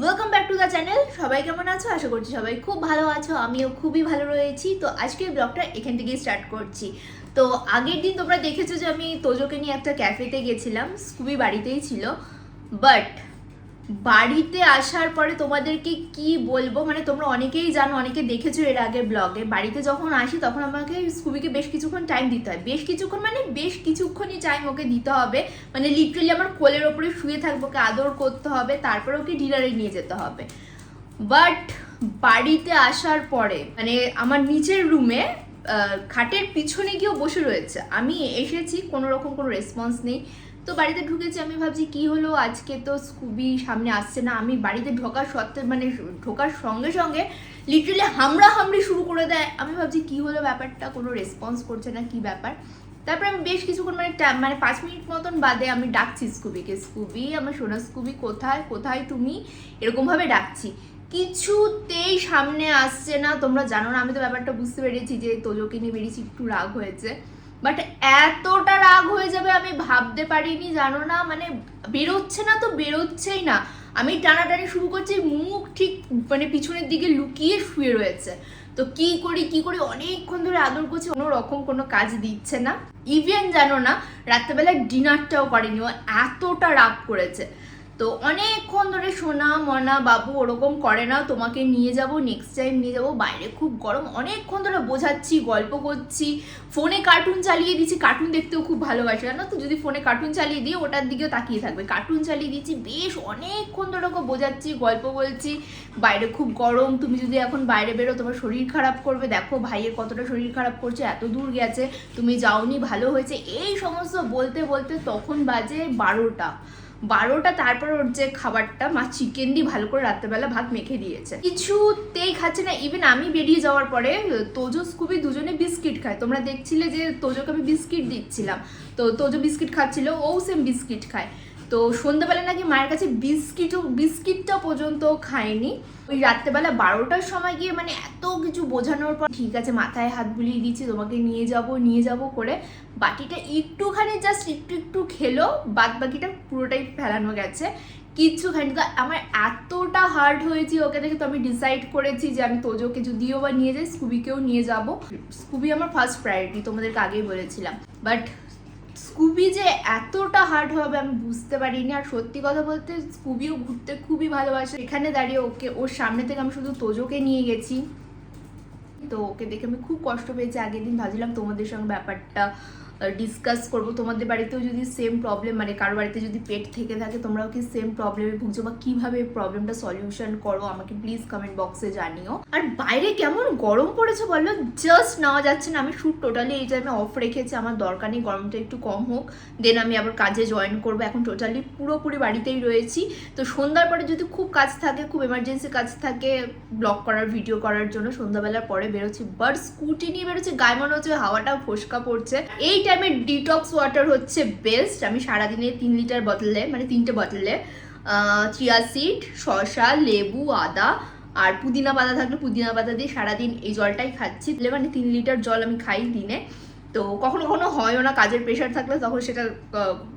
Welcome back to the channel সবাই কেমন আছো? আশা করছি সবাই খুব ভালো আছো। আমিও খুবই ভালো রয়েছি। তো আজকের ব্লগটা এখান থেকেই স্টার্ট করছি। তো আগের দিন তোমরা দেখেছ যে আমি তোজোকে নিয়ে একটা ক্যাফেতে গেছিলাম। স্কুবি বাড়িতেই ছিল। বাট বাড়িতে আসার পরে তোমাদেরকে কি বলব? মানে তোমরা অনেকেই জানো, অনেকে দেখেছ এর আগে ব্লগে বাড়িতে যখন আসি তখন আমাকে স্কুবিকে বেশ কিছুক্ষণ টাইম দিতে হয়। বেশ কিছুক্ষণ মানে বেশ কিছুক্ষণই টাইম ওকে দিতে হবে। মানে লিটারালি আমার কোলের ওপরে শুয়ে থাকব, ওকে আদর করতে হবে, তারপর ওকে ডিনারে নিয়ে যেতে হবে। বাট বাড়িতে আসার পরে মানে আমার নিচের রুমে খাটের পিছনে গিয়েও বসে রয়েছে। আমি এসেছি, কোনো রকম কোনো রেসপন্স নেই। তো বাড়িতে ঢুকেছি, আমি ভাবছি কি হলো? আজকে তো স্কুবি সামনে আসছে না। আমি বাড়িতে ঢোকার সত্ত্বে মানে ঢোকার সঙ্গে সঙ্গে লিটারালি হামড়া হামড়ি শুরু করে দেয়। আমি ভাবছি কি হলো ব্যাপারটা? কোনো রেসপন্স করছে না, কি ব্যাপার? তারপরে আমি বেশ কিছুক্ষণ মানে মানে পাঁচ মিনিট মতন বাদে আমি ডাকছি স্কুবিকে। স্কুবি, আমার সোনা স্কুবি, কোথায়? কোথায় তুমি? এরকমভাবে ডাকছি। কিছুতেই সামনে আসছে না। তোমরা জানো না, আমি তো ব্যাপারটা বুঝতে পেরেছি যে তোজোকে নিয়ে বেরিয়েছি, একটু রাগ হয়েছে। বাট এতটা রাগ হয়ে যাবে আমি ভাবতে পারিনি, জানো না? মানে বেরোচ্ছে না তো বেরোচ্ছেই না। আমি টানাটানি শুরু করছি, মুখ ঠিক মানে পিছনের দিকে লুকিয়ে শুয়ে রয়েছে। তো কি করি কি করি, অনেকক্ষণ ধরে আদর করছি কোনো রকম কোনো কাজ দিচ্ছে না। ইভেন জানো না রাত্রেবেলা ডিনারটাও করেনি, ও এতটা রাগ করেছে। তো অনেকক্ষণ ধরে সোনা, মনা, বাবু ওরকম করে না, তোমাকে নিয়ে যাব নেক্সট টাইম নিয়ে যাব, বাইরে খুব গরম, অনেকক্ষণ ধরে বোঝাচ্ছি, গল্প করছি, ফোনে কার্টুন চালিয়ে দিচ্ছি কার্টুন দেখতেও খুব ভালোবাসে, জানো তো? যদি ফোনে কার্টুন চালিয়ে দিই, ওটার দিকেও তাকিয়ে থাকবে। কার্টুন চালিয়ে দিচ্ছি, বেশ অনেকক্ষণ ধরে ওকে বোঝাচ্ছি, গল্প বলছি, বাইরে খুব গরম, তুমি যদি এখন বাইরে বেরো, তোমার শরীর খারাপ করবে, দেখো ভাইয়ের কতটা শরীর খারাপ করছে, এত দূর গেছে, তুমি যাওনি, ভালো হয়েছে, এই সমস্ত বলতে বলতে তখন বাজে বারোটা। বারোটা, তারপর ওর যে খাবারটা, মা চিকেন দিয়ে ভালো করে রাত্রেবেলা ভাত মেখে দিয়েছে। কিছুতেই খাচ্ছে না ইভেন আমি বেরিয়ে যাওয়ার পরে, তোজো, স্কুবি দুজনে বিস্কিট খায়। তোমরা দেখছিলে যে তোজোকে আমি বিস্কিট দিচ্ছিলাম। তো তোজো বিস্কিট খাচ্ছিল, ও সেম বিস্কিট খায়। তো সন্ধ্যাবেলা নাকি মায়ের কাছে বিস্কিটও, বিস্কিটটা পর্যন্ত খায়নি ওই রাত্রেবেলা বারোটার সময় গিয়ে মানে এত কিছু বোঝানোর পর, ঠিক আছে, মাথায় হাত বুলিয়ে দিচ্ছি, তোমাকে নিয়ে যাব নিয়ে যাব করে বাটিটা একটুখানি জাস্ট একটু একটু খেলো বাদ বাকিটা পুরোটাই ফেলানো গেছে। কিচ্ছু খাইনি তো আমার এতটা হার্ড হয়েছি, ওকে দেখে তো আমি ডিসাইড করেছি যে আমি তোজোকে যদিও বা নিয়ে যাই, স্কুবিকেও নিয়ে যাব। স্কুবি আমার ফার্স্ট প্রায়োরিটি তোমাদেরকে আগেই বলেছিলাম। বাট স্কুবি যে এতটা হার্ড হবে আমি বুঝতে পারিনি। আর সত্যি কথা বলতে, স্কুবিও ঘুরতে খুবই ভালোবাসে। এখানে দাঁড়িয়ে ওকে, ওর সামনে থেকে আমি শুধু তোজোকে নিয়ে গেছি। তো ওকে দেখে আমি খুব কষ্ট পেয়েছি। আগের দিন ভাবছিলাম তোমাদের সঙ্গে ব্যাপারটা ডিসকাস করব। তোমাদের বাড়িতেও যদি সেম প্রবলেম মানে কারও বাড়িতে যদি পেট থেকে থাকে, তোমরাও কি সেম প্রবলেমে ভুগছো বা কীভাবে প্রবলেমটা সলিউশন করো? আমাকে প্লিজ কমেন্ট বক্সে জানিও। আর বাইরে কেমন গরম পড়েছে বলো? জাস্ট নেওয়া যাচ্ছে না। আমি শ্যুট টোটালি এই টাইমে অফ রেখেছি। আমার দরকার নেই, গরমটা একটু কম হোক। দেন আমি আবার কাজে জয়েন করব। এখন টোটালি পুরোপুরি বাড়িতেই রয়েছি। তো সন্ধ্যার পরে যদি খুব কাজ থাকে, খুব এমার্জেন্সি কাজ থাকে ব্লগ করার ভিডিও করার জন্য সন্ধ্যাবেলার পরে বেরোচ্ছি। বাট স্কুটি নিয়ে বেরোচ্ছি। গায়ে মনে হচ্ছে হাওয়াটা ফোসকা পড়ছে। এই টাইমে ডিটক্স ওয়াটার হচ্ছে বেস্ট আমি সারাদিনে তিন লিটার বটলে মানে তিনটে বটলে চিয়া সিড শসা, লেবু, আদা আর পুদিনা পাতা থাকলে পুদিনা পাতা দিয়ে সারাদিন এই জলটাই খাচ্ছি। মানে তিন লিটার জল আমি খাই দিনে। তো কখনো কখনো হয়ও না, কাজের প্রেশার থাকলে তখন সেটা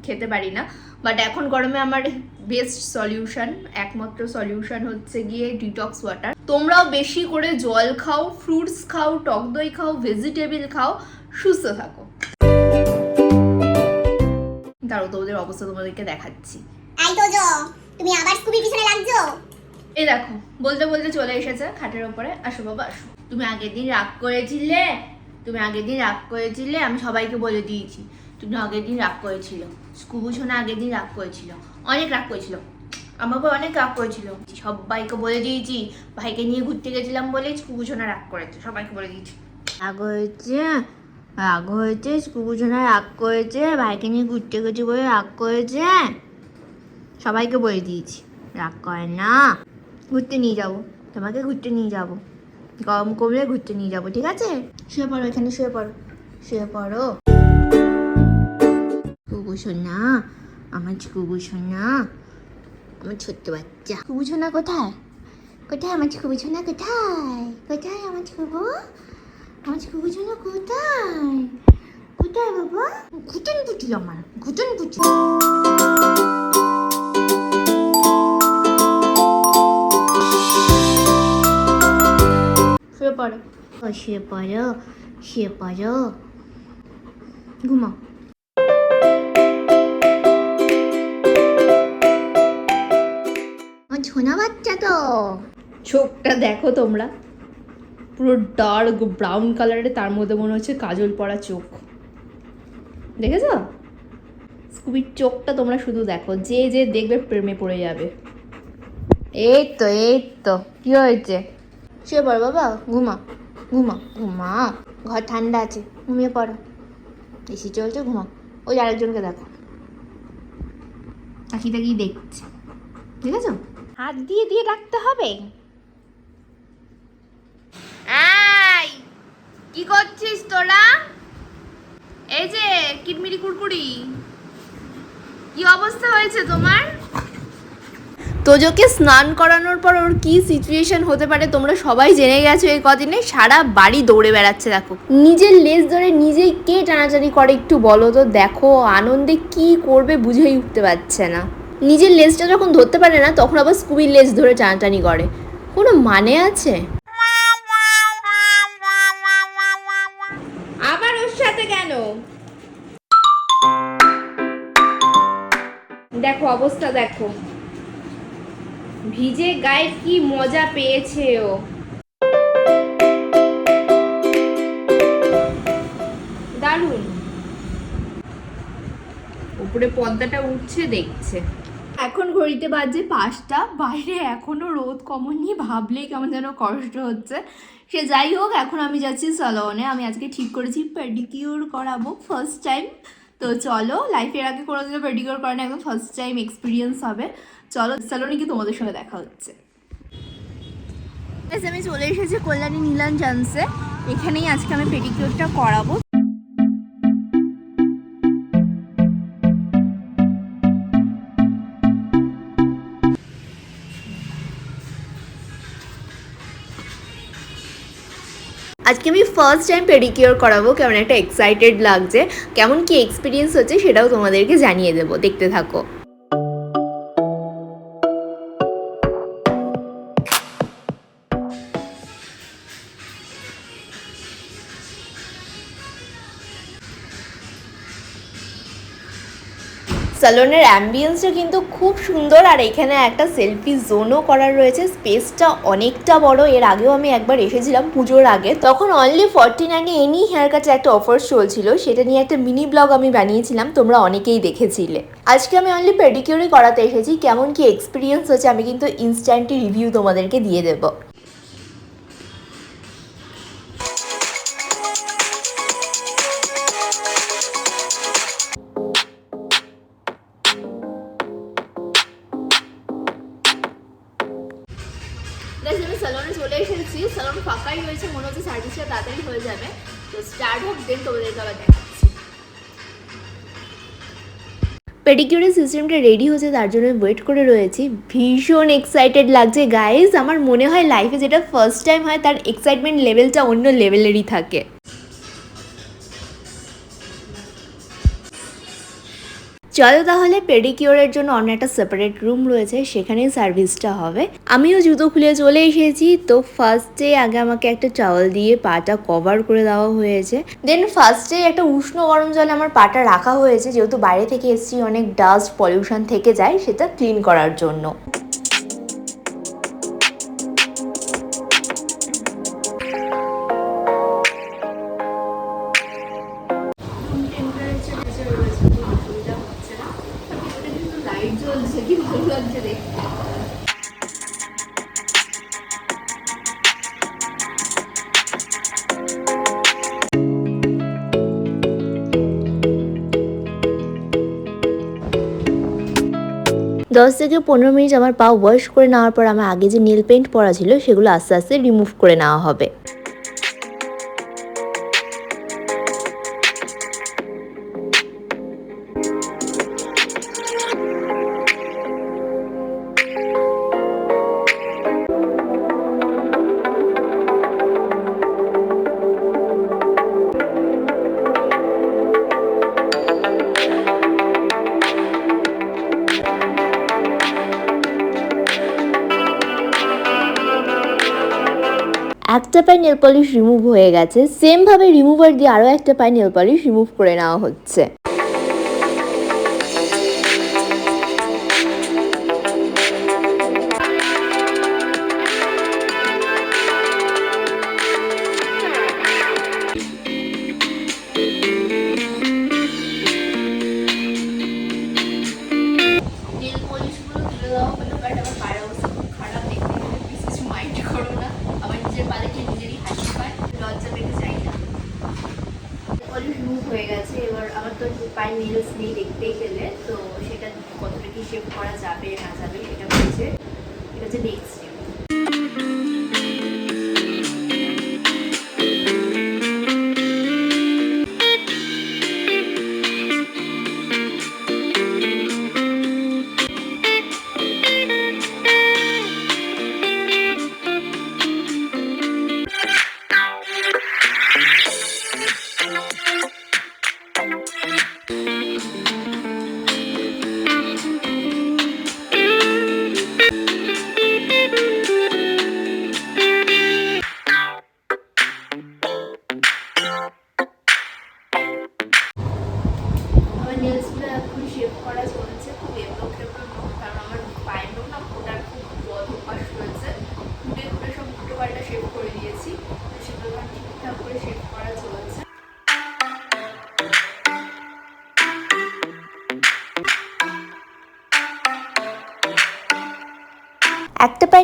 খেতে পারি না। বাট এখন গরমে আমার বেস্ট সলিউশন একমাত্র সলিউশন হচ্ছে গিয়ে ডিটক্স ওয়াটার তোমরাও বেশি করে জল খাও ফ্রুটস খাও, টক দই খাও ভেজিটেবল খাও, সুস্থ থাকো। দাঁড়ো তোমাদের অবস্থা তোমাদেরকে দেখাচ্ছি। এই তো জো তুমি আবার স্কুবির পিছনে লাগছো? এই দেখো বলতে বলতে চলে এসেছে খাটের ওপরে। আসো বাবা আসো। তুমি আগের দিন রাগ করেছিলে? তুমি আগের দিন রাগ করেছিলে? আমি সবাইকে বলে দিয়েছি। তুমি আগের দিন রাগ করেছিল। স্কুবু সোনা আগের দিন রাগ করেছিল। অনেক রাগ করেছিল। আমাকে অনেক রাগ করেছিল। সবাইকে বলে দিয়েছি। ভাইকে নিয়ে ঘুরতে গেছিলাম বলে স্কুবু সোনা রাগ করেছে। সবাইকে বলে দিয়েছি। রাগ হয়েছে? রাগ হয়েছে সোনা রাগ করেছে, ভাইকে নিয়ে ঘুরতে গেছি বলে রাগ করেছে। সবাইকে বলে দিয়েছি, রাগ করে না। ঘুরতে নিয়ে যাব, তোমাকে ঘুরতে নিয়ে যাব। গরম কমলে ঘুরতে নিয়ে যাব, ঠিক আছে? শুয়ে পড়ো এখানে, শুয়ে পড়ো শুয়ে পড়ো। কুকু সোনা আমার কুকু সোনা আমার ছোট্ট বাচ্চা। কুকু সোনা কোথায়? কোথায় আমার কুকু সোনা কোথায়? কোথায় আমার কুকু আজ ঘুঘুচুনো কোথায়? কোথায় বাবা? ঘুটুন পুটুল আমার ঘুটুন পুটুল শুয়ে পড়ো। শুয়ে পড়ো শুয়ে পড়ো। ঘুমাও। ছোনা বাচ্চা তো। চোখটা দেখো তোমরা। পুরো ডার্ক ব্রাউন কালারের তার মধ্যে মনে হচ্ছে কাজল পরা চোখ। দেখেছ? স্কুবির চোখটা তোমরা শুধু দেখো যে যে দেখবে প্রেমে পড়ে যাবে। এই তো এই তো কি হয়েছে? শুয়ে পড়ো বাবা ঘুমা ঘুমা ঘুমা। ঘর ঠান্ডা আছে ঘুমিয়ে পড়ো। এসি চলছে ঘুমা ওই আরেকজনকে দেখো। তাকি তাকিয়ে দেখছে? ঠিক আছে হাত দিয়ে দিয়ে রাখতে হবে এই কি করছিস তোরা? এই যে কিটমিরি কুরকুরি। কি অবস্থা হয়েছে তোমার? তোজোকে স্নান করানোর পর ওর কি সিচুয়েশন হতে পারে তোমরা সবাই জেনে গেছো এই কদিনে। সারা বাড়ি দৌড়ে বেড়াচ্ছে, দেখো। নিজের লেজ ধরে নিজেই কে টানাটানি করে একটু বলো তো, দেখো, আনন্দে কি করবে বুঝেই উঠতে পারছে না। নিজের লেজটা যখন ধরতে পারে না, তখন আবার স্কুবির লেজ ধরে টানাটানি করে। কোনো মানে আছে? দেখো অবস্থা দেখো। ভিজে গায়ে কি মজা পেয়েছে ও। দারুণ। উপরে পর্দাটা উঠছে দেখছে। এখন ঘড়িতে বাজে পাঁচটা। বাইরে এখনও রোদ কমনি ভাবলেই কেমন যেন কষ্ট হচ্ছে। সে যাই হোক এখন আমি যাচ্ছি সালনে আমি আজকে ঠিক করেছি পেডিকিউর করাবো ফার্স্ট টাইম তো চলো লাইফের আগে কোনোদিনও পেডিকিউর করানো একদম ফার্স্ট টাইম এক্সপিরিয়েন্স হবে। চলো সালনে কি তোমাদের সঙ্গে দেখা হচ্ছে। আমি চলে এসেছি কল্যাণী নীলান জান্সে এখানেই আজকে আমি পেডিকিউরটা করাবো। আজকে আমি ফার্স্ট টাইম পেডিকিওর করাবো। কেমন একটা এক্সাইটেড লাগছে। কেমন কি এক্সপিরিয়েন্স হচ্ছে সেটাও তোমাদেরকে জানিয়ে দেবো। দেখতে থাকো। স্যালনের অ্যাম্বিয়েন্সটা কিন্তু খুব সুন্দর, আর এখানে একটা সেলফি জোনও করা রয়েছে। স্পেসটা অনেকটা বড়, এর আগেও আমি একবার এসেছিলাম পুজোর আগে। তখন অনলি ফর্টি নাইনে এনি হেয়ার কাটে একটা অফার চলছিল, সেটা নিয়ে একটা মিনি ব্লগ আমি বানিয়েছিলাম, তোমরা অনেকেই দেখেছিলে। আজকে আমি অনলি পেডিকিউরই করাতে এসেছি, কেমন কি এক্সপিরিয়েন্স হচ্ছে, আমি কিন্তু ইনস্ট্যান্টলি রিভিউ তোমাদেরকে দিয়ে দেবো। পেডিকিউরের সিস্টেমটা রেডি হয়েছে, তার জন্য ওয়েট করে রয়েছি। ভীষণ এক্সাইটেড লাগছে। গাইজ আমার মনে হয় লাইফে যেটা ফার্স্ট টাইম হয়, তার এক্সাইটমেন্ট লেভেলটা অন্য লেভেলেরই থাকে। চলো তাহলে পেডিকিওরের জন্য অন্য একটা সেপারেট রুম রয়েছে সেখানে সার্ভিসটা হবে। আমিও জুতো খুলে চলে এসেছি। তো ফার্স্টে আগে আমাকে একটা চাওয়াল দিয়ে পাটা কভার করে দেওয়া হয়েছে। দেন ফার্স্টে একটা উষ্ণ গরম জলে আমার পাটা রাখা হয়েছে। যেহেতু বাইরে থেকে এসছি, অনেক ডাস্ট পলিউশন থেকে যায়, সেটা ক্লিন করার জন্য। দশ থেকে পনেরো মিনিট আমার পা ওয়াশ করে নেওয়ার পর আমার আগে যে নেল পেন্ট পরা ছিল, সেগুলো আস্তে আস্তে রিমুভ করে নেওয়া হবে। একটা পায়ে নেল পলিশ রিমুভ হয়ে গেছে। সেম ভাবে রিমুভার দিয়ে আরও একটা পায়ে নেল পলিশ রিমুভ করে নেওয়া হচ্ছে।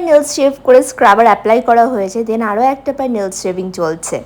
নেলস শেভ করে স্ক্রাবার অ্যাপ্লাই করা হয়েছে দেন আরও একটা পায়ে নেলস শেভিং চলছে।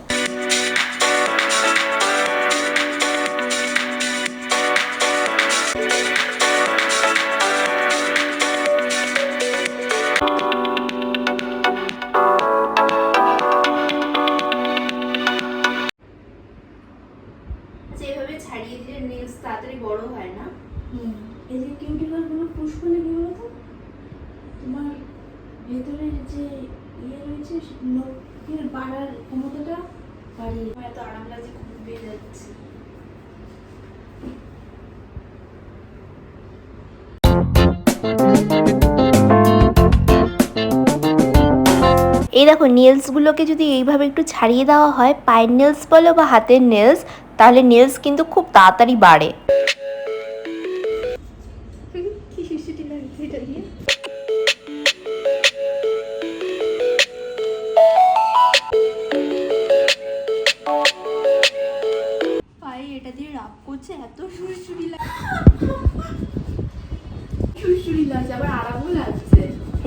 দেখো নেলসগুলোকে যদি এইভাবে একটু ছাড়িয়ে দেওয়া হয়, পায়ের নেলস বলো বা হাতের নেলস তাহলে নেলস কিন্তু খুব তাড়াতাড়ি বাড়ে। এত সুরসুরি লাগছে সুরসুরি লাগছে আবার আরামও লাগছে।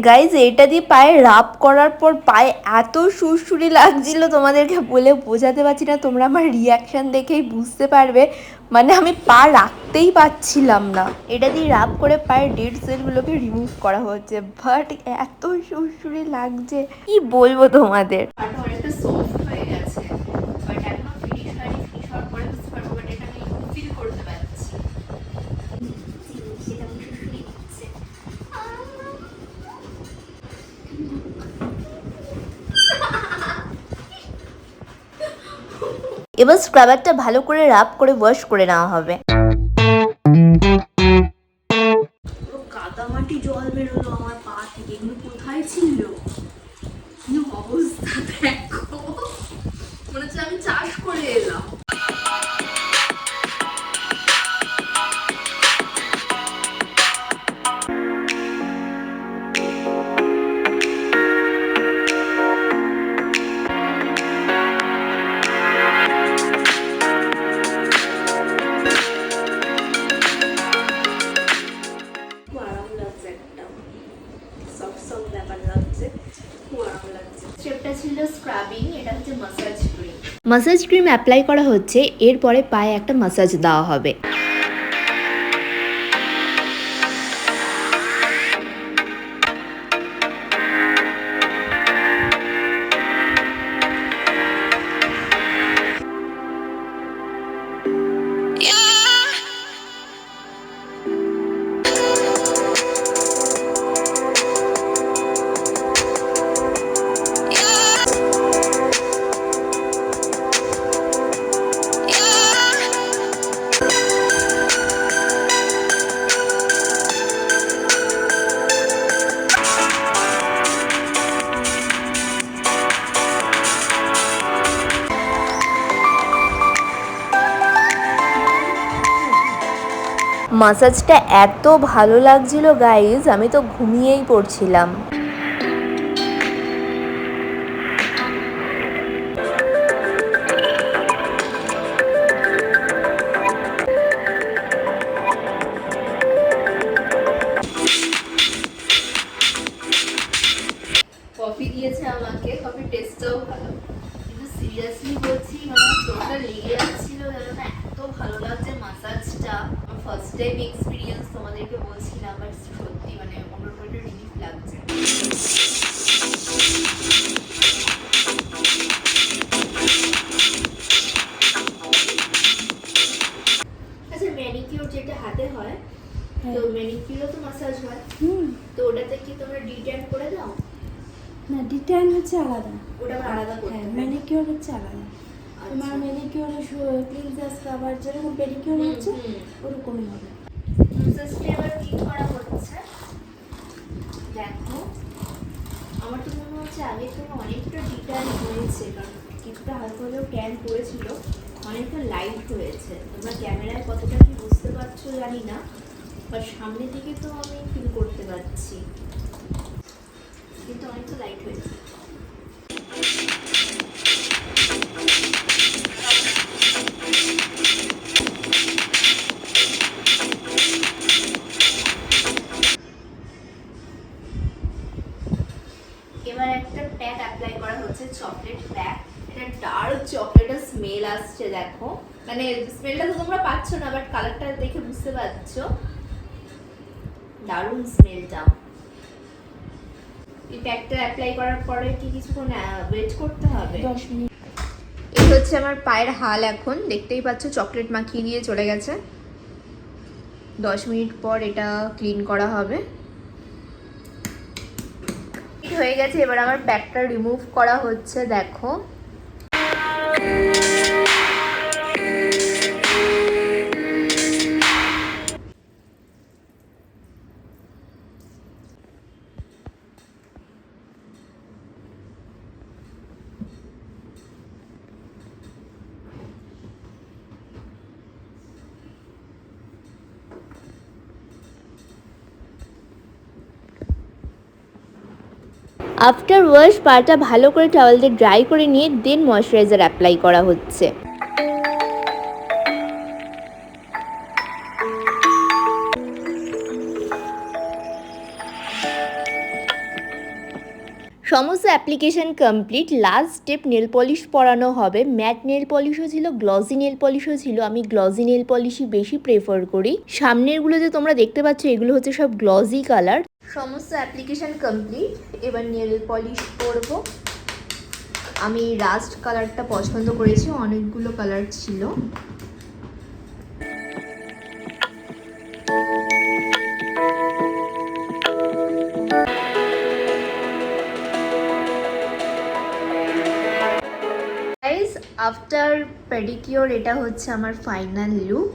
গাইজ এটা দিয়ে পায়ে রাপ করার পর পায়ে এত সুরসুরি লাগছিল, তোমাদেরকে বলে বোঝাতে পারছি না, তোমরা আমার রিয়াকশান দেখেই বুঝতে পারবে। মানে আমি পা রাখতেই পাচ্ছিলাম না। এটা দিয়ে রাপ করে পায়ের ডেড সেলগুলোকে রিমুভ করা হচ্ছে। বাট এত সুরসুরি লাগছে। কি বলব তোমাদের? এবার স্ক্রাবারটা ভালো করে রাব করে ওয়াশ করে নেওয়া হবে। কোথায় ছিল? অবস্থা দেখো। মনে হচ্ছে আমি চাষ করে এলাম। মাসাজ ক্রিম অ্যাপ্লাই করা হচ্ছে এরপরে পায়ে একটা মাসাজ দেওয়া হবে। মাসাজটা এত ভালো লাগছিল গাইজ আমি তো ঘুমিয়েই পড়ছিলাম। ফার্স্ট টাইম এক্সপিরিয়েন্স তোমাদেরকে বলছিলাম বাট ম্যানিকিওরে ক্লিনজার স্ক্রাবার যেরকম পেডিকিওর হচ্ছে। ওরকমই হবে। প্রসেসটা এবার কি করা হচ্ছে? দেখো আমার তো মনে হচ্ছে আগে থেকে অনেকটা ডিটেল হয়েছে কারণ কিছুটা হালকা হলেও ট্যান পড়েছিল অনেকটা লাইট হয়েছে। তোমরা ক্যামেরায় কতটা কি বুঝতে পারছ জানি না বাট সামনে দিকে তো আমি ফিল করতে পারছি। কিন্তু অনেকটা লাইট হয়েছে। চকলেটের স্মেল আসছে দেখো। মানে স্মেলটা তো তোমরা পাচ্ছ না বাট কালারটা দেখে বুঝতে পারছ। দারুণ স্মেলটা এই প্যাকটা অ্যাপ্লাই করার পরে কি কিছুক্ষণ ওয়েট করতে হবে? দশ মিনিট। এই হচ্ছে আমার পায়ের হাল এখন। দেখতেই পাচ্ছ চকলেট মাখিয়ে দিয়ে চলে গেছে। দশ মিনিট পর এটা ক্লিন করা হবে। হয়ে গেছে এবার আমার প্যাকটা রিমুভ করা হচ্ছে দেখো। Bye. আফটার ওয়াশ পাটা ভালো করে টাওয়াল দিয়ে ড্রাই করে নিয়ে দেন ময়শ্চারাইজার অ্যাপ্লাই করা হচ্ছে। Application complete last step nail polish পরানো হবে। ম্যাট নেল পলিশও ছিল গ্লজি নেল পলিশও ছিল। আমি গ্লজি নেল পলিশই বেশি প্রেফার করি। সামনেরগুলো যে তোমরা দেখতে পাচ্ছ, এগুলো হচ্ছে সব গ্লসি কালার সমস্ত অ্যাপ্লিকেশন কমপ্লিট এবার নেল পলিশ করব। আমি রাস্ট কালারটা পছন্দ করেছি, অনেকগুলো কালার ছিল। গাইস আফটার পেডিকিওর এটা হচ্ছে আমার ফাইনাল লুক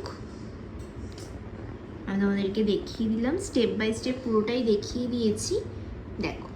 আমি তোমাদেরকে দেখিয়ে দিলাম স্টেপ বাই স্টেপ পুরোটাই দেখিয়ে দিয়েছি। দেখো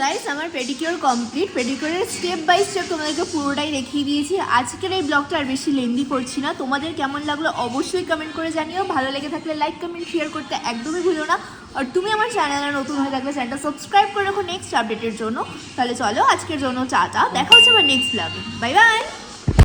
গাইস আমার পেডিকিওর কমপ্লিট পেডিকিওরের স্টেপ বাই স্টেপ তোমাদেরকে পুরোটাই দেখিয়ে দিয়েছি। আজকের এই ব্লগটা আর বেশি লেন্দি করছি না। তোমাদের কেমন লাগল অবশ্যই কমেন্ট করে জানিও। ভালো লেগে থাকলে লাইক কমেন্ট শেয়ার করতে একদমই ভুলো না। আর তুমি আমার চ্যানেলে নতুন হয়ে থাকলে চ্যানেলটা সাবস্ক্রাইব করে রাখো নেক্সট আপডেটের জন্য। তাহলে চলো আজকের জন্য চা চা দেখা হচ্ছে আমার নেক্সট ব্লগে বাই বাই